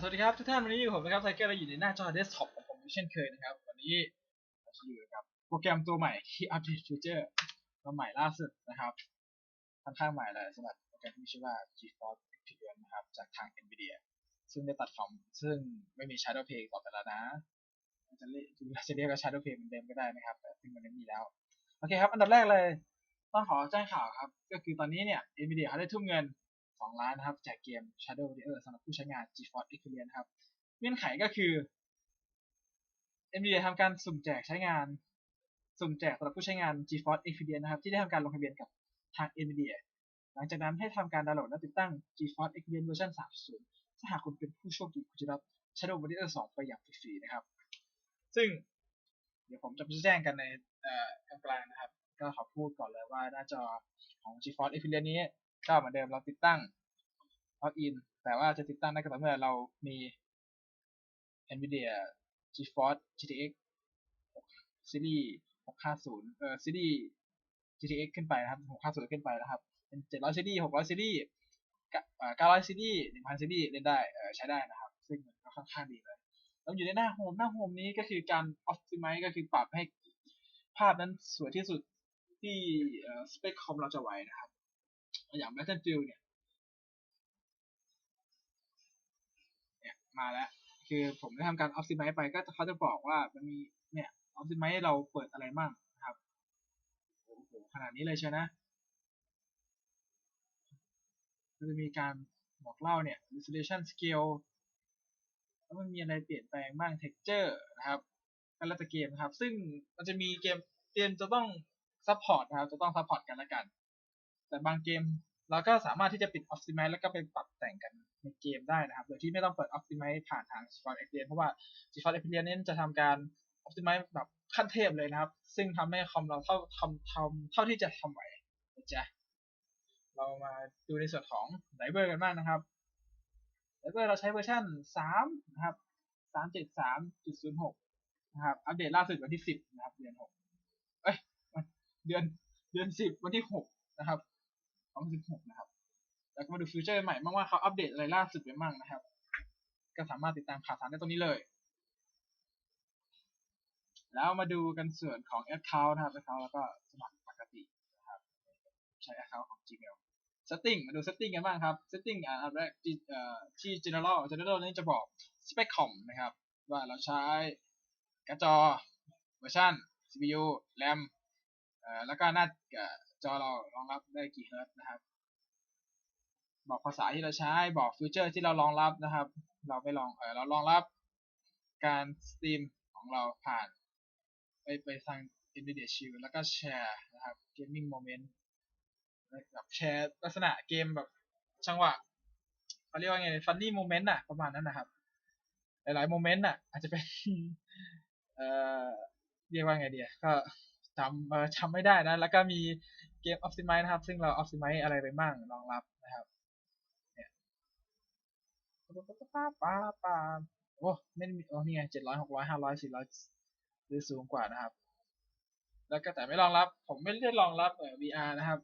สวัสดีครับทุกท่านวันนี้อยู่ผมนะครับไทเกอร์เราอยู่ในหน้าจอเดสก์ท็อปของผมเช่นเคยนะครับ วันนี้เราจะอยู่กับโปรแกรมตัวใหม่ที่อัปเดตฟีเจอร์ตัวใหม่ล่าสุดนะครับค่อนข้างใหม่เลยสำหรับโปรแกรมที่มีชื่อว่า GeForce Experience นะครับจากทาง NVIDIA ซึ่งได้ตัดฟอร์มซึ่งไม่มี Shadow Play ต่อไปแล้วนะจะเรียกจะเรียกว่า Shadow Play เหมือนเดิมก็ได้นะครับ แต่ซึ่งมันไม่มีแล้ว โอเคครับ อันดับแรกเลย ต้องขอแจ้งข่าวครับ ก็คือตอนนี้เนี่ย NVIDIA เขาได้ทุ่มเงิน 2 ล้านนะครับแจกเกม Shadow Warrior สำหรับผู้ใช้งาน GeForce Experience นะครับ เงื่อนไขก็คือ NVIDIA ทำการสุ่มแจกใช้งาน สุ่มแจกสำหรับผู้ใช้งาน GeForce Experience นะครับ ที่ได้ทำการลงทะเบียนกับทาง NVIDIA หลังจากนั้นให้ทำการดาวน์โหลดและติดตั้ง GeForce Experience เวอร์ชัน3.0 ถ้าหากคุณเป็นผู้โชคดีคุณจะรับ Shadow Warrior 2 ไปอย่างฟรีๆนะครับ ซึ่งเดี๋ยวผมจะแจ้งกันในอ่อกลางๆนะครับ ก็ขอพูดก่อนเลยว่าหน้าจอของ GeForce Experience นี้ ก็เหมือนเดิมเราติดตั้งล็อกอินแต่ว่าจะติดตั้งได้ก็ต่อเมื่อเรามี NVIDIA GeForce GTX ซีรีส์650 เอ่อซีรีส์ GTX ขึ้นไปนะครับ 650 ขึ้นไปนะครับ เป็น 700ซีรีส์600ซีรีส์900ซีรีส์1000ซีรีส์เล่นได้ใช้ได้นะครับ ซึ่งมันก็ค่อนข้างดีเลยแล้วอยู่ในหน้าโฮมหน้าโฮมนี้ก็คือการ optimize ก็คือปรับให้ภาพนั้นสวยที่สุดที่สเปคคอมเราจะไหวนะครับ อย่าง Battlefield เนี่ยเนี่ย มาแล้ว คือผมได้ทำการ optimize ไปก็เขาจะบอกว่ามันมีเนี่ย optimize เราเปิดอะไรบ้างนะครับโอ้โหขนาดนี้เลยใช่นะก็จะมีการบอกเล่าเนี่ย resolution scale แล้วมันมีอะไรเปลี่ยนแปลงบ้าง texture นะครับก็แล้วแต่เกมนะครับ ซึ่งมันจะมีเกมเกมจะต้อง support นะครับ จะต้อง support กันละกัน แต่บางเกมเราก็สามารถที่จะปิด optimize แล้วก็ไปปรับแต่งกันในเกมได้นะครับ โดยที่ไม่ต้องเปิด optimize ผ่านทาง GeForce Experience เพราะว่า GeForce Experience เน้นจะทำการ optimize แบบขั้นเทพเลยนะครับ ซึ่งทำให้คอมเราเท่าทำทำเท่าที่จะทำไหวนะจ๊ะเรามาดูในส่วนของไดเวอร์กันบ้างนะครับไดเวอร์เราใช้เวอร์ชัน3นะครับ373.06นะครับ อัปเดตล่าสุดวันที่ 10 นะครับ เดือน 6 เอ้ย เดือน เดือน 10 วันที่ 6 นะครับ 2016 นะครับ แล้วก็มาดูฟิวเจอร์ใหม่บ้างว่าเขาอัปเดตอะไรล่าสุดไปบ้างนะครับ ก็สามารถติดตามข่าวสารได้ตรงนี้เลย แล้วมาดูกันส่วนของ Account นะครับ Account แล้วก็สมัครปกตินะครับ ใช้ Account ของ Gmail Setting มาดู Setting กันบ้างครับ Setting อ่าอันแรกที่ General General นี่จะบอก Spec Com นะครับ ว่าเราใช้การ์ดจอเวอร์ชัน CPU RAM อ่อแล้วก็หน้าเอ่อ จอเรารองรับได้กี่เฮิร์ตนะครับ บอกภาษาที่เราใช้บอกฟีเจอร์ที่เรารองรับนะครับ เราไปลองเออเรารองรับการสตรีมของเราผ่าน ไปไปทาง NVIDIA Shield แล้วก็แชร์นะครับ Gaming Moment แบบแชร์ลักษณะเกมแบบจังหวะเขาเรียกว่าไง Funny Moment อะประมาณนั้นนะครับ หลายๆโมเมนต์อะอาจจะเป็น เอ่อ เรียกว่าไงเดีอะก็จำเออจำไม่ได้นะ แล้วก็มี เกม Optimize นะครับ ซึ่งเรา Optimize อะไรไปบ้างรองรับนะครับเนี่ยป้าป้าป้าโอ้ไม่มีโอ้นี่ไงเจ็ดร้อยหกร้อยห้าร้อยสี่ร้อยหรือสูงกว่านะครับ แล้วก็แต่ไม่รองรับ ผมไม่ได้รองรับเอ่อ VR นะครับ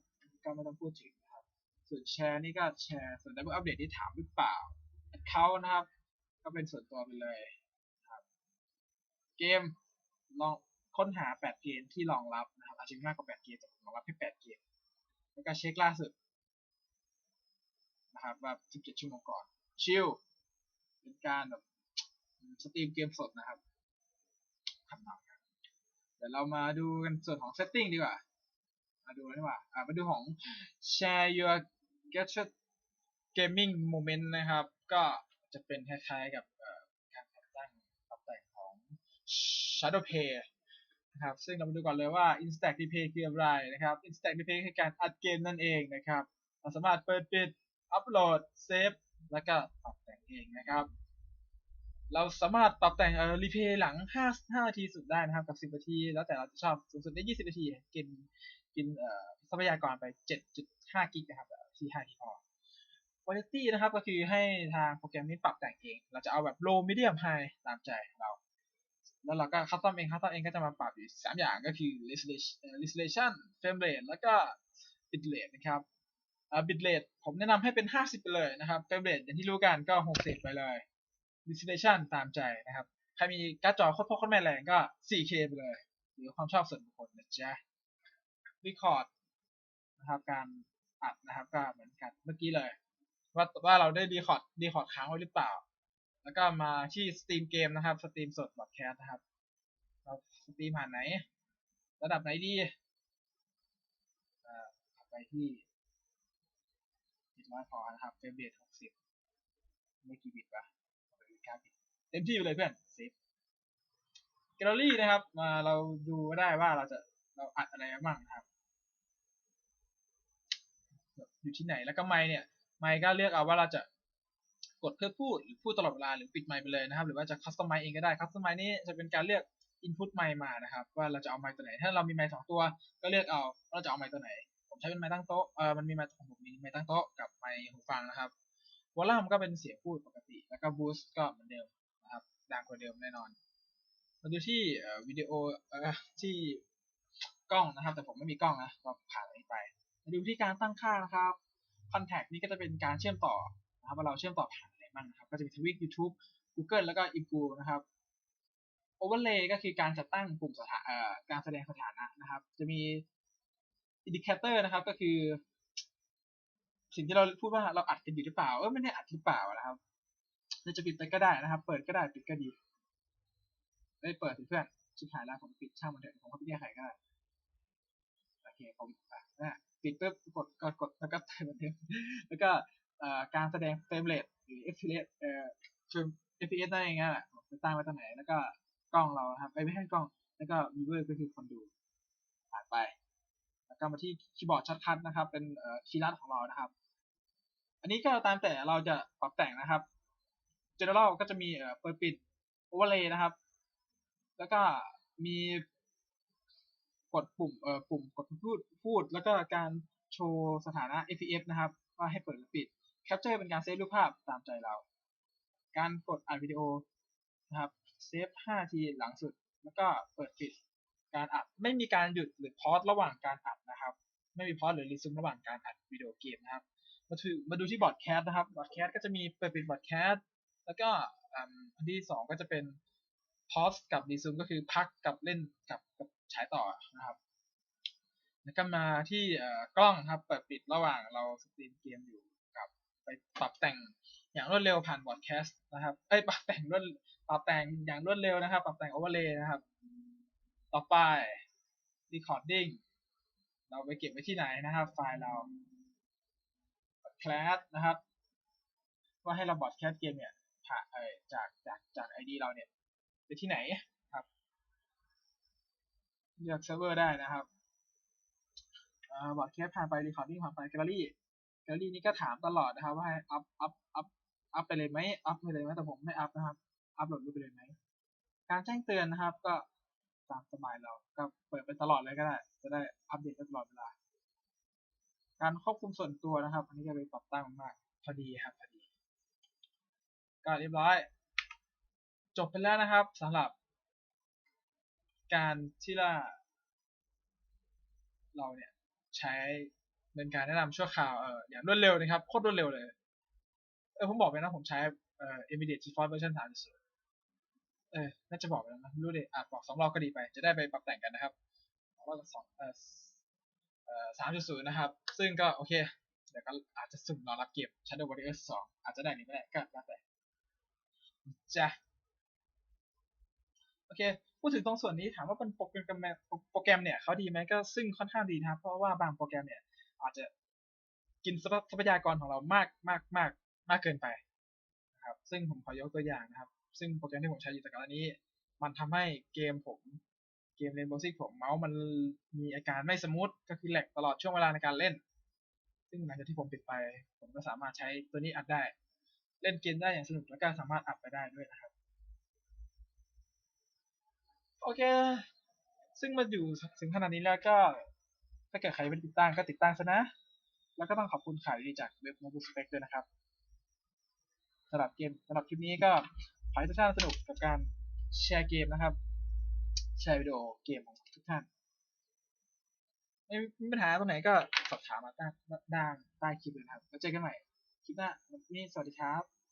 ก็ไม่ต้องพูดถึงนะครับ ส่วนแชร์นี่ก็แชร์ ส่วน Double Update ที่ถามหรือเปล่า Account นะครับ ก็เป็นส่วนตัวไปเลยครับ เกมลองค้นหา 8 เกมที่รองรับนะครับ อาจจะมากกว่า 8 เกมแต่ผมรองรับแค่8เกมแล้วก็เช็คล่าสุดนะครับว่า17 ชั่วโมงก่อน ชิลเป็นการแบบสตรีมเกมสดนะครับทำนองครับเดี๋ยวเรามาดูกันส่วนของ setting ดีกว่า มาดูดีกว่าอ่ามาดูของ share your gadget gaming moment นะครับ ก็จะเป็นคล้ายๆกับการปรับตั้งปรับแต่งของ Shadow Play นะครับ ซึ่งเรามาดูก่อนเลยว่า Instack Replay คืออะไรนะครับ Instack Replay คือการอัดเกมนั่นเองนะครับ เราสามารถเปิดปิด อัปโหลด เซฟ แล้วก็ปรับแต่งเองนะครับ เราสามารถปรับแต่งเอ่อรีเพย์หลัง 5 5นาทีสุดได้นะครับ กับ 10 นาที แล้วแต่เราจะชอบ สูงสุดได้ 20 นาที กิน กินเอ่อทรัพยากรไป 7.5 กิกนะครับที่5กิกพอ quality นะครับ ก็คือให้ทางโปรแกรมนี้ปรับแต่งเอง เราจะเอาแบบ low medium high ตามใจเรา แล้วเราก็คัสตอมเองคัสตอมเองก็จะมาปรับอยู่3อย่างก็คือ resolution เอ่อ resolution frame rate แล้วก็ bit rate นะครับอ่า bit rate ผมแนะนำให้เป็น 50 ไปเลยนะครับ frame rate อย่างที่รู้กันก็ 60 ไปเลย destination ตามใจนะครับ ใครมีการ์ดจอโคตรพ่อโคตรแม่แรงก็ 4K ไปเลย หรือความชอบส่วนบุคคลนะจ๊ะ record นะครับการอัดนะครับก็เหมือนกันเมื่อกี้เลย ว่าว่าเราได้ record record ค้างไว้หรือเปล่า แล้วก็มาที่ Steam เกมนะครับ Steam สด broadcast นะครับเราสตรีมผ่านไหน ระดับไหนดีอ่อไปที่700พอนะครับเฟรมเรท60ไม่กี่บิตปะเอาไปอีกเก้าบิตเต็มที่ไปเลยเพื่อนเซฟแกลเลอรี่นะครับ มาเราดูก็ได้ว่าเราจะเราอัดอะไรบ้างนะครับแบบอยู่ที่ไหนแล้วก็ไมค์เนี่ย ไมค์ก็เลือกเอาว่าเราจะ กดเพื่อพูดหรือพูดตลอดเวลาหรือปิดไมค์ไปเลยนะครับ หรือว่าจะคัสตอมไมค์เองก็ได้คัสตอมไมค์นี้จะเป็นการเลือก input ไมค์มานะครับว่าเราจะเอาไมค์ตัวไหน ถ้าเรามีไมค์สองตัวก็เลือกเอาว่าเราจะเอาไมค์ตัวไหน ผมใช้เป็นไมค์ตั้งโต๊ะเออมันมีไมค์ของผมมีไมค์ตั้งโต๊ะกับไมค์หูฟังนะครับวอลลุ่มก็เป็นเสียงพูดปกติ แล้วก็บูสต์ก็เหมือนเดิมนะครับดังกว่าเดิมแน่นอนมาดูที่เอ่อวิดีโอเอ่อที่กล้องนะครับ แต่ผมไม่มีกล้องนะก็ผ่านอันนี้ไปมาดูที่การตั้งค่านะครับ Contact นี่ก็จะเป็นการเชื่อมต่อนะครับว่าเราเชื่อมต่อผ่าน บ้างนะครับ ก็จะมีทวิต YouTube Google แล้วก็ i m g u นะครับ Overlay ก็คือการจัดตั้งปุ่มสถาเอ่อการแสดงสถานะนะครับ จะมี Indicator นะครับ ก็คือ สิ่งที่เราพูดว่าเราอัดกันอยู่หรือเปล่า เออไม่ได้อัดหรือเปล่านะครับเราจะปิดไปก็ได้นะครับ เปิดก็ได้ปิดก็ดีได้เปิดสิเพื่อนชิบหายแล้วผมปิดช่างมันเถอะผมก็ไม่ได้ใครก็ได้โอเคผมนะปิดปุ๊บกดกดกดแล้วก็เติมแล้วก็ การแสดงเฟรมเรทหรือ FPS เอ่อ FPS นั่นเองอะผมจะตั้งไว้ตรงไหน แล้วก็กล้องเราครับไอ้ยไม่ใช่กล้อง แล้วก็ viewer ก็คือคนดูผ่านไป แล้วก็มาที่คีย์บอร์ดชัดคัทนะครับ เป็นเอ่อคีย์ลัดของเรานะครับ อันนี้ก็ตามแต่เราจะปรับแต่งนะครับ general ก็จะมีเอ่อเปิดปิด overlay นะครับ แล้วก็มีกดปุ่มเอ่อปุ่มกดพูดพูด แล้วก็การโชว์สถานะ FPS นะครับ ว่าให้เปิดหรือปิด capture เป็นการเซฟรูปภาพตามใจเรา การกดอัดวิดีโอนะครับเซฟ5ทีหลังสุด แล้วก็เปิดปิดการอัดไม่มีการหยุดหรือพอสระหว่างการอัดนะครับ ไม่มีพอสหรือรีซูมระหว่างการอัดวิดีโอเกมนะครับ มาดูมาดูที่บอร์ดแคสต์นะครับบอร์ดแคสต์ก็จะมีเปิดปิดบอร์ดแคสต์แล้วก็อันที่สองก็จะเป็นพอสกับรีซูมก็คือพักกับเล่นกับกับฉายต่อนะครับแล้วก็มาที่กล้องครับเปิดปิดระหว่างเราสตรีมเกมอยู่ ไปปรับแต่งอย่างรวดเร็วผ่านบอร์ดแคสต์นะครับเอ้ยปรับแต่งรวดปรับแต่งอย่างรวดเร็วนะครับ ปรับแต่งโอเวอร์เลย์นะครับ ต่อไป recording เราไปเก็บไว้ที่ไหนนะครับ ไฟล์เราคลาสนะครับ ว่าให้เราบอดแคสต์เกมเนี่ยผ่าเอ่อจากจากจากไอดีเราเนี่ยไปที่ไหนครับเลือกเซิร์ฟเวอร์ได้นะครับบอดแคสผ่านไปรีคอร์ดดิ้งผ่านไปแกลเลอรี่ แกลลี่นี้ก็ถามตลอดนะครับว่าอัพอัพอัพอัพไปเลยไหมอัพไปเลยไหมแต่ผมไม่อัพนะครับ อัพโหลดรูปไปเลยไหมการแจ้งเตือนนะครับ ก็ตามสบายเราก็เปิดไปตลอดเลยก็ได้ จะได้อัปเดตตลอดเวลา การควบคุมส่วนตัวนะครับ อันนี้จะไปปรับตั้งมากพอดีครับพอดี ก็เรียบร้อย จบไปแล้วนะครับสำหรับ การที่ว่าเราเนี่ยใช้ เป็นการแนะนำชั่วคราวเอออย่างรวดเร็วนะครับโคตรรวดเร็วเลย เออผมบอกไปนะผมใช้เอ่อ immediate GeForce version 3.0เออน่าจะบอกไปแล้วนะรู้ดิอาจบอกสองรอบก็ดีไป จะได้ไปปรับแต่งกันนะครับบอกว่าสองเอ่อเอ่อสามจุดศูนย์นะครับ ซึ่งก็โอเคเดี๋ยวก็อาจจะสุ่มรอรับเกม Shadow Warriors 2 อาจจะได้หรือไม่ได้ก็แล้วแต่จ้ะโอเค พูดถึงตรงส่วนนี้ถามว่าเป็นโปรแกรมโปรแกรมเนี่ยเขาดีไหมก็ซึ่งค่อนข้างดีนะครับ เพราะว่าบางโปรแกรมเนี่ย อาจจะกินทรัพยากรของเรามากมากมากมากเกินไปนะครับซึ่งผมขอยกตัวอย่างนะครับ ซึ่งโปรแกรมที่ผมใช้อยู่แต่ก่อนนี้ มันทำให้เกมผมเกม Rainbow Six ผมเมาส์มันมีอาการไม่สมูทก็คือแหลกตลอดช่วงเวลาในการเล่น ซึ่งหลังจากที่ผมปิดไป ผมก็สามารถใช้ตัวนี้อัดได้ เล่นเกมได้อย่างสนุกแล้วก็สามารถอัดไปได้ด้วยนะครับ โอเค ซึ่งมาอยู่ถึงขนาดนี้แล้วก็ ถ้าเกิดใครไม่ได้ติดตั้งก็ติดตั้งซะนะ แล้วก็ต้องขอบคุณข่าวดีจากเว็บ Mobile Spec ด้วยนะครับสำหรับเกมสำหรับคลิปนี้ก็ขอให้ทุกท่านสนุกกับการแชร์เกมนะครับ แชร์วิดีโอเกมของทุกท่านไม่มีปัญหาตรงไหนก็สอบถามมาใต้ด้านใต้คลิปเลยครับ แล้วเจอกันใหม่คลิปหน้าวันนี้สวัสดีครับ